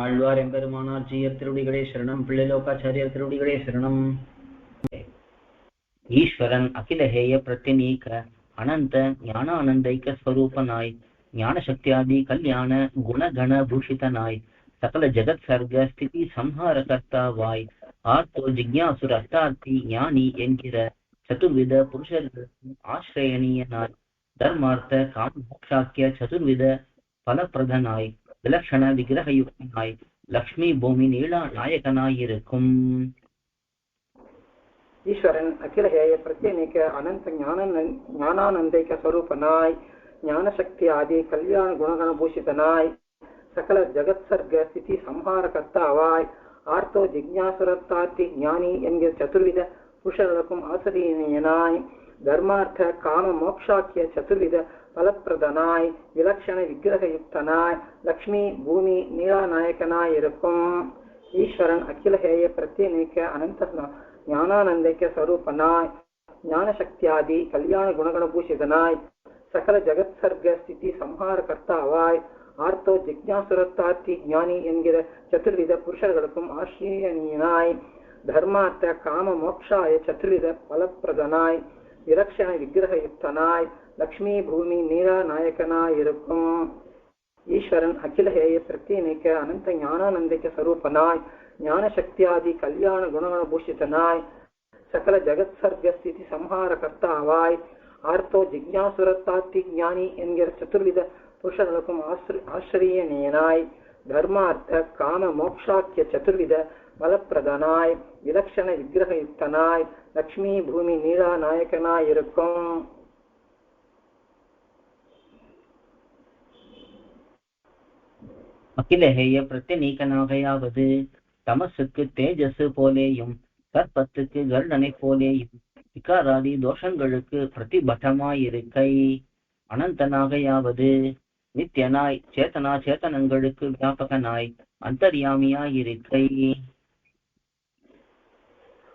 ஆழ்வார் எம்பெருமானார் ஜீயர் திருடிகளே சரணம். பிள்ளைலோகாச்சாரியர் திருடிகளே சரணம். ஈஸ்வரன் அகிலஹேய பிரத்தினீக அனந்த ஞானானந்தைக்க ஸ்வரூபனாய் ஞானசக்தியாதி கல்யாண குணகண பூஷிதனாய் சகல ஜெகத் சர்க்க ஸ்திதி சம்ஹார கர்த்தாவாய் ஆர்த்தோ ஜிக்யாசுர அர்த்தார்த்தி ஞானி என்கிற சதுர்வித புருஷர்களுக்கு ஆசிரயணீயனாய் தர்மார்த்த காமோக்ஷாக்கிய சதுர்வித பலப்பிரதனாய் விலக்ஷண விக்கிரகயுக்தனாய் லக்ஷ்மி பூமி நீளா நாயகனாயிருக்கும். ஈஸ்வரன் அகிலஹேய பிரத்யேனிக்க அனந்த ஞான ஞானானந்தைக்க ஸ்வரூபனாய் ஞானசக்தி ஆதி கல்யாண குணகண பூஷிதனாய் சகல ஜகத் சர்க்க ஸ்திதி சம்ஹார கர்த்தாவாய் ஆர்த்தோ ஜிக்ஞாசுரத்தார்த்தி ஞானி என்கிற சதுர்வித புருஷர்களுக்கும் ஆசிரியனாய் தர்மார்த்த காம மோக்ஷாக்கிய சதுர்வித பலப்பிரதனாய் விலட்சண விக்கிரகயுக்தனாய் லக்ஷ்மி பூமி நீலாநாயகனாய் இருக்கும். ஈஸ்வரன் அகிலஹேய பிரத்யேனிக்க அனந்த ஞானானந்தைக்க ஸ்வரூபனாய் ஞானசக்தியாதி கல்யாண குணகண பூஷிதனாய் சகல ஜகத் சர்க்க ஸ்திதி சம்ஹார கர்த்தாவாய் ஆர்த்தோ ஜிக்ஞாசுரத்தார்த்தி ஞானி என்கிற சதுர்வித புருஷர்களுக்கும் ஆசிரியனாய் தர்மார்த்த காம மோக்ஷாய சதுர்வித பலப்பிரதனாய் விலக்ஷண விக்கிரகயுக்தனாய் லக்ஷ்மி பூமி நீரா நாயக்கனாய் இருக்கும். ஈஸ்வரன் அகிலஹேய பிரத்யேனிக்க அனந்த ஞானானந்திக்க ஞான சக்தியாதி கல்யாண குணகண சகல ஜகத் சர்க்கஸ்தி சம்ஹார கர்த்தாவாய் ஆர்த்தோ ஜிக்யாசுரத்தாத்தி ஞானி என்கிற சதுர்வித புருஷர்களுக்கும் ஆசிரியனாய் தர்மார்த்த காம மோக்ஷாக்கிய சதுர்வித பலப்பிரதனாய் விலக்ஷண விக்கிரகயுக்தனாய் லக்ஷ்மி பூமி நீலா நாயகனாய் இருக்கும். அகிலஹேய பிரத்யநீகனாகையாவது தமசுக்கு தேஜஸ் போலேயும் கற்பத்துக்கு கருடனை போலேயும் விகாராதி தோஷங்களுக்கு பிரதிபட்டமாயிருக்கை அனந்தனாகையாவது நித்தியனாய் சேத்தனா சேத்தனங்களுக்கு வியாபகனாய் அந்தர்யாமியாயிருக்கை.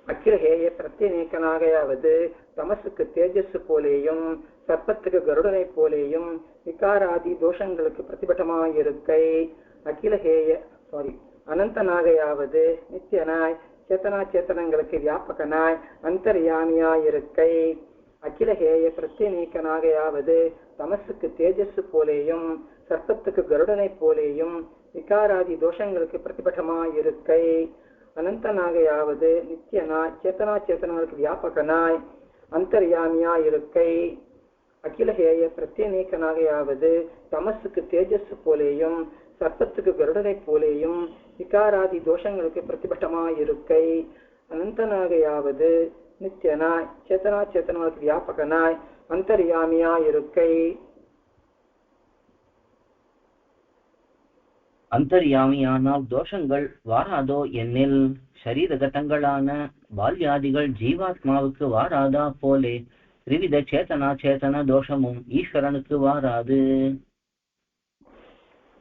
அக்கிரஹேய பிரத்யநீக்கனாகையாவது தமசுக்கு தேஜஸ் போலேயும் சர்ப்பத்துக்கு கருடனை போலேயும் விகாராதி தோஷங்களுக்கு பிரதிபட்டமாயிருக்கை. அகிலஹேய சாரி அனந்தனாகையாவது நித்தியனாய் சேத்தனா சேத்தனங்களுக்கு வியாபகனாய் அந்தர்யாமியாயிருக்கை. அகிலஹேய பிரத்யநீக்கனாகையாவது தமசுக்கு தேஜஸ் போலேயும் சர்ப்பத்துக்கு கருடனை போலேயும் விகாராதி தோஷங்களுக்கு பிரதிபட்டமாயிருக்கை. இருக்கை நித்தியனாய் சேத்தனா சேத்தனங்களுக்கு வியாபகனாய் அந்தர்யாமியாயிருக்கை அகிலஹேய பிரத்யநீக்கனாகையாவது தமசுக்கு தேஜஸ் போலேயும் சர்ப்பத்துக்கு கருடனை போலேயும் விகாராதி தோஷங்களுக்கு பிரதிபட்டமாயிருக்கை. அனந்தனாகையாவது நித்தியனாய் சேத்தனா சேத்தனாவுக்கு வியாபகனாய் அந்தர்யாமியாயிருக்கை. அந்தர்யாமியானால் தோஷங்கள் வாராதோ என்னில் சரீரகட்டங்களான பால்யாதிகள் ஜீவாத்மாவுக்கு வாராதா போலே. திரிவித சேத்தனா சேத்தன தோஷமும் ஈஸ்வரனுக்கு வாராது.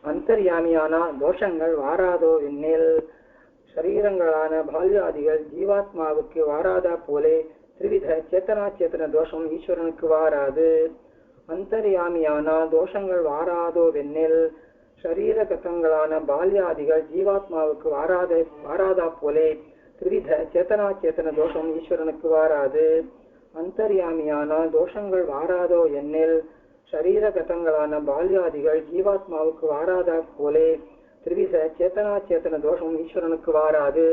அந்தர்யாமியான தோஷங்கள் வாராதோ என்னில் சரீரங்களான பால்யாதிகள் ஜீவாத்மாவுக்கு வாராதா போலே. திரிவித சேத்தனா சேத்தன தோஷம் ஈஸ்வரனுக்கு வாராது. அந்தர்யாமியான தோஷங்கள் வாராதோ வெண்ணில் சரீரகத்தங்களான பால்யாதிகள் ஜீவாத்மாவுக்கு வாராத வாராதா போலே திரிவித சேத்தனா சேத்தன தோஷம் ஈஸ்வரனுக்கு வாராது. அந்தர்யாமியானால் தோஷங்கள் வாராதோ என்னில் சரீரகதங்களான பால்யாதிகள் ஜீவாத்மாவுக்கு வாராதா போலே திரிவித சேத்தனா சேத்தன தோஷம் ஈஸ்வரனுக்கு வாராது.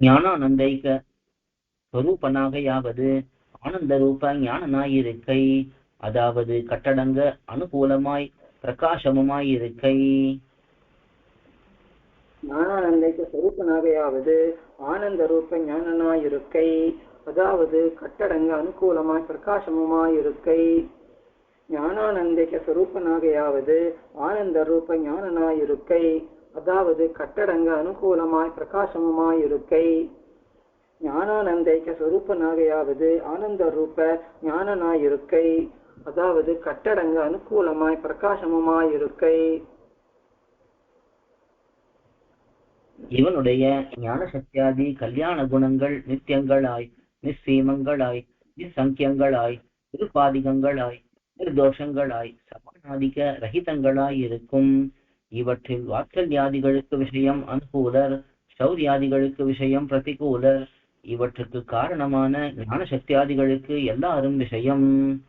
ஞானானந்தைக ஸ்வரூபனாகையாவது ஆனந்த ரூப ஞானனாயிருக்கை அதாவது கட்டடங்க அனுகூலமாய் பிரகாசமுமாயிருக்கை ஞானானந்தைக்கு சொரூபனாகையாவது ஆனந்த ரூப ஞானனாயிருக்கை அதாவது கட்டடங்க அனுகூலமாய் பிரகாசமுமாயிருக்கை ஞானானந்தைக்க சொரூபனாகையாவது ஆனந்த ரூப ஞானனாயிருக்கை அதாவது கட்டடங்க அனுகூலமாய் பிரகாசமுமாயிருக்கை ஞானானந்தைக்க சொரூபனாகையாவது ஆனந்த ரூப ஞானனாயிருக்கை. அதாவது கட்டடங்க அனுகூலமாய் பிரகாசமுமாயிருக்கை. இவனுடைய ஞான சக்தியாதி கல்யாண குணங்கள் நித்தியங்களாய் நிச்சீமங்களாய் நிசங்கியங்களாய் திருப்பாதிகங்களாய் நிர்தோஷங்களாய் சமானாதிக ரஹிதங்களாய் இருக்கும் இவற்றில் வாத்சல்யாதிகளுக்கு விஷயம் அனுகூலர் சௌரியாதிகளுக்கு விஷயம் பிரதிகூலர். இவற்றுக்கு காரணமான ஞான சக்தியாதிகளுக்கு எல்லாரும் விஷயம்.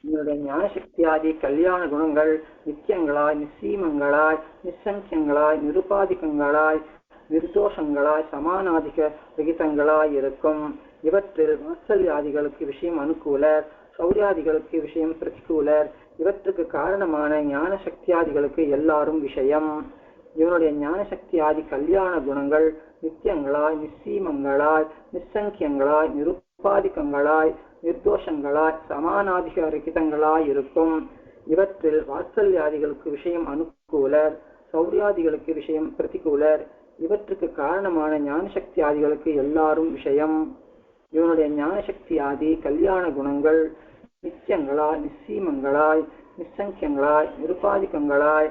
இவருடைய ஞானசக்தியாதி கல்யாண குணங்கள் நித்தியங்களாய் நிச்சீமங்களாய் நிசங்கியங்களாய் நிருபாதிகங்களாய் நிர்தோஷங்களாய் சமானாதிக விகிதங்களாய் இருக்கும். இவற்றில் வாத்சல்யாதிகளுக்கு விஷயம் அனுகூலர் சௌரியாதிகளுக்கு விஷயம் பிரதிகூலர். இவற்றுக்கு காரணமான ஞான சக்தியாதிகளுக்கு எல்லாரும் விஷயம். இவனுடைய ஞான சக்தியாதி கல்யாண குணங்கள் நித்தியங்களாய் நிச்சீமங்களாய் நிசங்கியங்களாய் நிருப்பாதிக்கங்களாய் நிர்தோஷங்களாய் சமானாதிக ரகிதங்களாய் இருக்கும். இவற்றில் வாத்சல்யாதிகளுக்கு விஷயம் அனுகூலர் சௌரியாதிகளுக்கு விஷயம் பிரதிகூலர். இவற்றுக்கு காரணமான ஞான சக்தியாதிகளுக்கு எல்லாரும் விஷயம். இவனுடைய ஞான ஆதி கல்யாண குணங்கள் நித்தியங்களாய் நிச்சீமங்களாய் நிசங்கியங்களாய் நிருபாதிக்கங்களாய்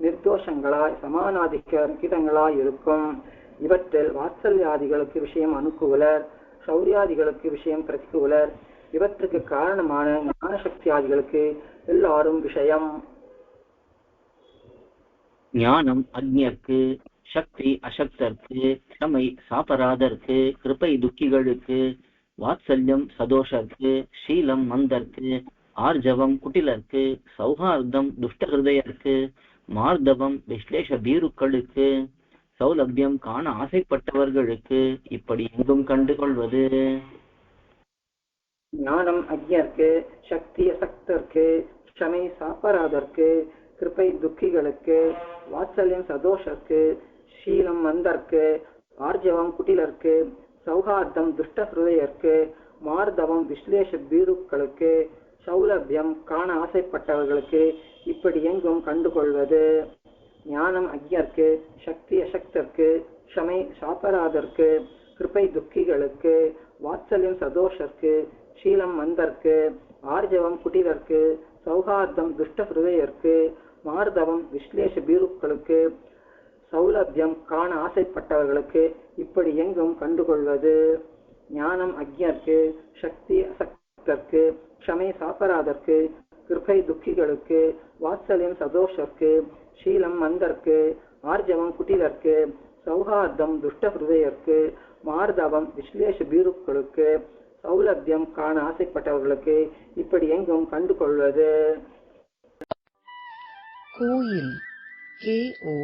நிர்தோஷங்களாய் சமானாதிக்க ரகிதங்களாய் இருக்கும். இவற்றில் வாத்சல்யாதிகளுக்கு விஷயம் அனுகூலர் சௌரியாதிகளுக்கு விஷயம் பிரதிகூலர் இவற்றுக்கு காரணமான ஞானசக்தியாதிகளுக்கு எல்லாரும் விஷயம். ஞானம் அக்ஞர்க்கு சக்தி அசக்தர்க்கு க்ஷமை சாபராதர்க்கு கிருபை துக்கிகளுக்கு வாத்சல்யம் சதோஷர்க்கு சீலம் மந்தர்க்கு ஆர்ஜவம் குட்டிலர்க்கு சௌஹார்தம் துஷ்ட ஹிருதயர்க்கு மார்தவம் விஸ்லேஷ பீருக்களுக்கு. சௌலபியம் காண ஆசைப்பட்டவர்களுக்கு இப்படி எங்கும் கண்டுகொள்வது? ஞானம் அக்ஞர்க்கு சக்தி அசக்தர்க்கு க்ஷமை சாப்பராதற்கு கிருபை துக்கிகளுக்கு வாத்சல்யம் சதோஷர்க்கு சீலம் மந்தர்க்கு ஆர்ஜவம் குட்டிலர்க்கு சௌஹார்தம் துஷ்ட ஹிருதயர்க்கு மார்தவம் விஸ்லேஷ பீருக்களுக்கு சௌலபியம் காண ஆசைப்பட்டவர்களுக்கு இப்படி எங்கும் கண்டுகொள்வது? ஞானம் அக்ஞர்க்கு சக்தி அசக்தர்க்கு க்ஷமை சாப்பராதற்கு கிருபை துக்கிகளுக்கு வாத்சல்யம் சதோஷர்க்கு சீலம் மந்தர்க்கு ஆர்ஜவம் குட்டிலர்க்கு சௌஹார்தம் துஷ்ட ஹிருதயர்க்கு மார்தவம் விஸ்லேஷ பீருக்களுக்கு சௌலபியம் காண ஆசைப்பட்டவர்களுக்கு இப்படி எங்கும் கண்டுகொள்வது? ஞானம் அக்ஞர்க்கு சக்தி அசக்தர்க்கு க்ஷமை சாப்பராதற்கு கிருபை துக்கிகளுக்கு வாத்சல்யம் சதோஷர்க்கு சீலம் மந்தர்க்கு ஆர்ஜவம் குட்டிலர்க்கு சௌஹார்தம் துஷ்ட ஹிருதயர்க்கு மார்தவம் விஸ்லேஷ பீருக்களுக்கு சௌலபியம் காண ஆசைப்பட்டவர்களுக்கு இப்படி எங்கும் கண்டுகொள்வது? கோயில் K O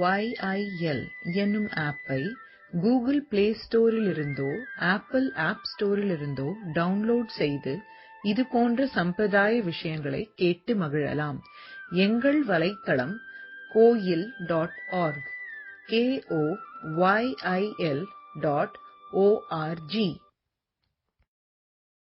Y I L என்னும் ஆப்பை கூகுள் பிளே ஸ்டோரிலிருந்தோ ஆப்பிள் ஆப் ஸ்டோரிலிருந்தோ டவுன்லோட் செய்து இது போன்ற சம்பிரதாய விஷயங்களை கேட்டு மகிழலாம். எங்கள் வலைத்தளம் Koyil dot org K O Y I L dot O R G